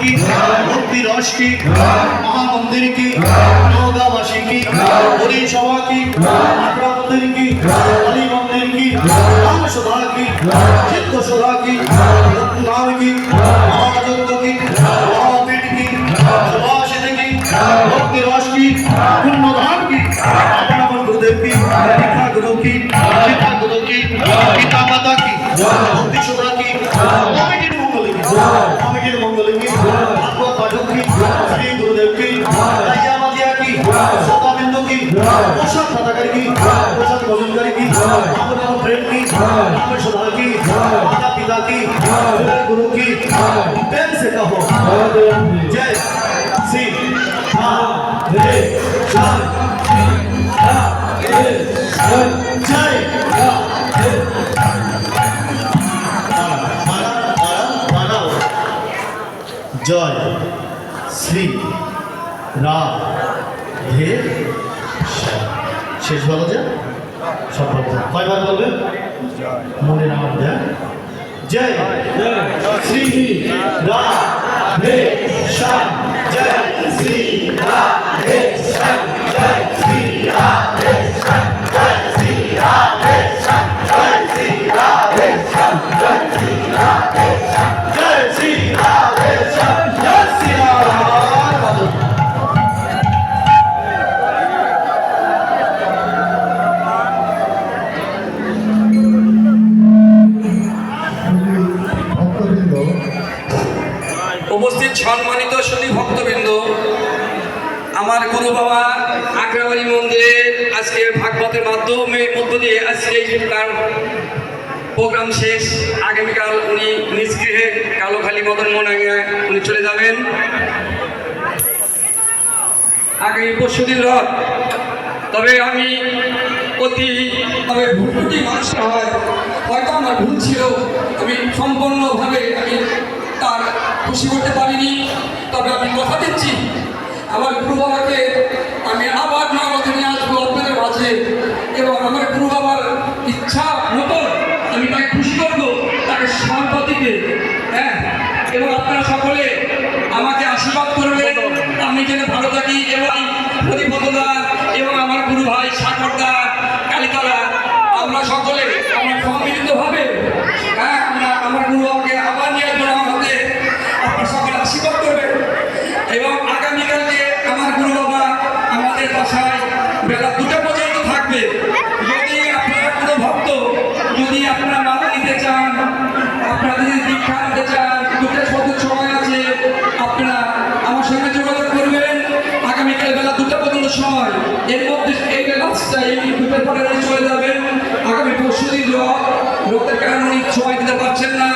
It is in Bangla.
কি ভক্তি রস কি মহামন্দির কি নওগাঁবাসী কি হরিসভা কি মাত্রা মন্দির কি অলি মন্দির কি রাম সুধা কি চিত্ত সুধা কি নাম কি মহাযজ্ঞ কি মহাপীঠ কি সর্বাসিত কি ভক্তি রস কি কুম্ভধাম কি আপনার গুরুদেব কি শিক্ষা গুরু কি শিক্ষা গুরু কি পিতা মাতা কি ভক্তি সুধা কি কমিটির মঙ্গলে কি কমিটির মঙ্গলে পোশাক দাদাগারি কি পোশাক বজনকারী কি আপনার প্রেম কি আপনার সদা কি মাতা পিতা কি গুরু কি প্রেম সে কহো জয় শ্রী রে শান শেষ বলো যে সব। কয়বার বলবে? মনে রাম দেয় জয়। শ্রী রাম। উপস্থিত সম্মানিত সুদী ভক্তবৃন্দ, আমার গুরু বাবা আগ্রাবাড়ি মন্দিরে আজকে ভাগবতের মাধ্যমে মধ্য দিয়ে আজকে এই প্রোগ্রাম শেষ। আগামীকাল উনি নিজ গৃহে কালোখালী মদন মোনাঙ্গায় উনি চলে যাবেন। আগামী পরশু দিন রথ। তবে আমি অতি তবে ভুলটি মানুষের হয়, হয়তো আমার ভুল ছিল, আমি সম্পূর্ণভাবে আমি তার খুশি করতে পারিনি। তবে আমি কথা দিচ্ছি। আমার গুরু বাবাকে আমি আবার নগদে নিয়ে আসব আপনাদের মাঝে। এবং আমার গুরু বাবার ইচ্ছা মতো আমি তাকে খুশি করব, তাকে সম্পত্তিতে হ্যাঁ এবং আপনারা সকলে আমাকে আশীর্বাদ করবেন। আমি যেন ভালো থাকি এবং প্রতিপদদা এবং আমার গুরু ভাই সাগরদা কালীতলা, আমরা সকলে আমরা সম্মিলিতভাবে হ্যাঁ আমরা আমার গুরু বাবাকে আবার নিয়ে আসব আমার হাতে আপনারা সকলে আশীর্বাদ করবেন এবং আগামীকালকে আমার গুরু বাবা আমাদের বাসায় বেলা দুটো পর্যন্ত থাকবে যদি আপনারা কোনো ভক্ত যদি আপনারা মালা নিতে চান আপনারা যদি দীক্ষা নিতে চান দুটো সবুজ সময় আছে আপনারা আমার সঙ্গে যোগাযোগ করবেন আগামীকাল বেলা সময় এর মধ্যে এই লাস্টটা এই দুটোর পরে চলে যাবেন। আগামী পরশু দিন রথ কারণে সময় দিতে পারছেন না।